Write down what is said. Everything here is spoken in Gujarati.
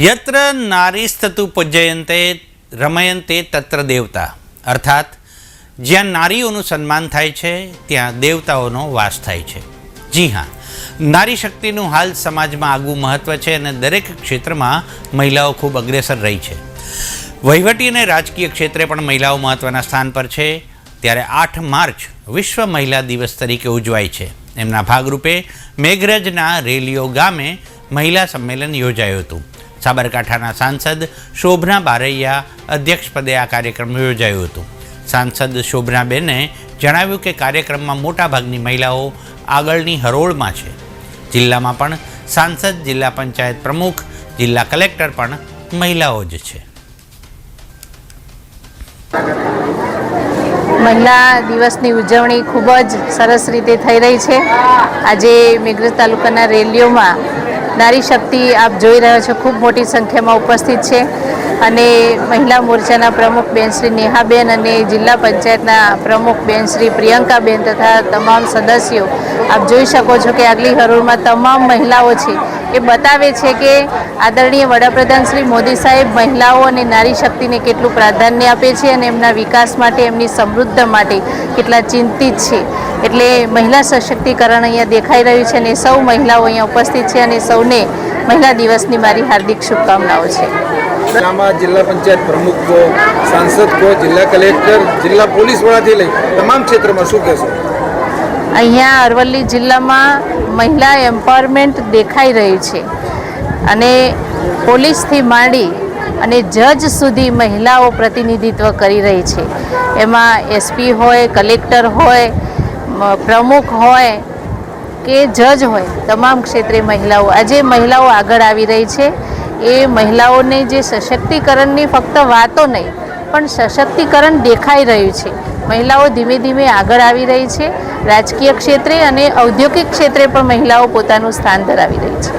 યત્ર નારીસ્તતુ પૂજયંતે રમયંતે તત્ર દેવતા અર્થાત જ્યાં નારીઓનું સન્માન થાય છે, ત્યાં દેવતાઓનો વાસ થાય છે। જી હા, નારી શક્તિનું હાલ સમાજમાં આગવું મહત્ત્વ છે અને દરેક ક્ષેત્રમાં મહિલાઓ ખૂબ અગ્રેસર રહી છે। વહીવટી અને રાજકીય ક્ષેત્રે પણ મહિલાઓ મહત્ત્વના સ્થાન પર છે। ત્યારે આઠ માર્ચ વિશ્વ મહિલા દિવસ તરીકે ઉજવાય છે। એમના ભાગરૂપે મેઘરજના રેલીઓ ગામે મહિલા સંમેલન યોજાયું હતું। સાબરકાંઠાના સાંસદ શોભના બારૈયા અધ્યક્ષપદે આ કાર્યક્રમ યોજાયું હતું. સાંસદ શોભનાબેને જણાવ્યું કે કાર્યક્રમમાં મોટાભાગની મહિલાઓ આગળની હરોળમાં છે. જિલ્લામાં પણ સાંસદ, જિલ્લા પંચાયત પ્રમુખ, જિલ્લા કલેક્ટર પણ મહિલાઓ જ છે. મહિલા દિવસની ઉજવણી ખૂબ જ સરસ રીતે થઈ રહી છે. આજે મેઘરજ તાલુકાના રેલીઓમાં નારી શક્તિ આપ જોઈ રહ્યા છો, ખૂબ મોટી સંખ્યામાં ઉપસ્થિત છે. અને મહિલા મોરચાના પ્રમુખ બેન શ્રી નેહાબેન અને જિલ્લા પંચાયતના પ્રમુખ બેન શ્રી પ્રિયંકાબેન તથા તમામ સદસ્યો આપ જોઈ શકો છો કે આગલી હરોળમાં તમામ મહિલાઓ છે. એ બતાવે છે કે આદરણીય વડાપ્રધાન શ્રી મોદી સાહેબ મહિલાઓ અને નારી શક્તિને કેટલું પ્રાધાન્ય આપે છે અને એમના વિકાસ માટે, એમની સમૃદ્ધ માટે કેટલા ચિંતિત છે. એટલે મહિલા સશક્તિકરણ અહીંયા દેખાઈ રહ્યું છે અને સૌ મહિલાઓ અહીંયા ઉપસ્થિત છે અને સૌને મહિલા દિવસની મારી હાર્દિક શુભકામનાઓ છે. જિલ્લામાં જિલ્લા પંચાયત પ્રમુખ કહો સાંસદ કહો જિલ્લા કલેક્ટર, જિલ્લા પોલીસ વડાથી લઈ તમામ ક્ષેત્રમાં શું કહેશો? અહીંયા અરવલ્લી જિલ્લામાં મહિલા એમ્પાવરમેન્ટ દેખાઈ રહ્યું છે. અને પોલીસથી માંડી અને જજ સુધી મહિલાઓ પ્રતિનિધિત્વ કરી રહી છે. એમાં એસપી હોય, કલેક્ટર હોય પ્રમુખ હોય કે જજ હોય, તમામ ક્ષેત્રે મહિલાઓ. આજે મહિલાઓ આગળ આવી રહી છે. એ મહિલાઓને જે સશક્તિકરણની ફક્ત વાતો નહીં પણ સશક્તિકરણ દેખાઈ રહ્યું છે. મહિલાઓ ધીમે ધીમે આગળ આવી રહી છે. રાજકીય ક્ષેત્રે અને ઔદ્યોગિક ક્ષેત્રે પણ મહિલાઓ પોતાનું સ્થાન ધરાવી રહી છે.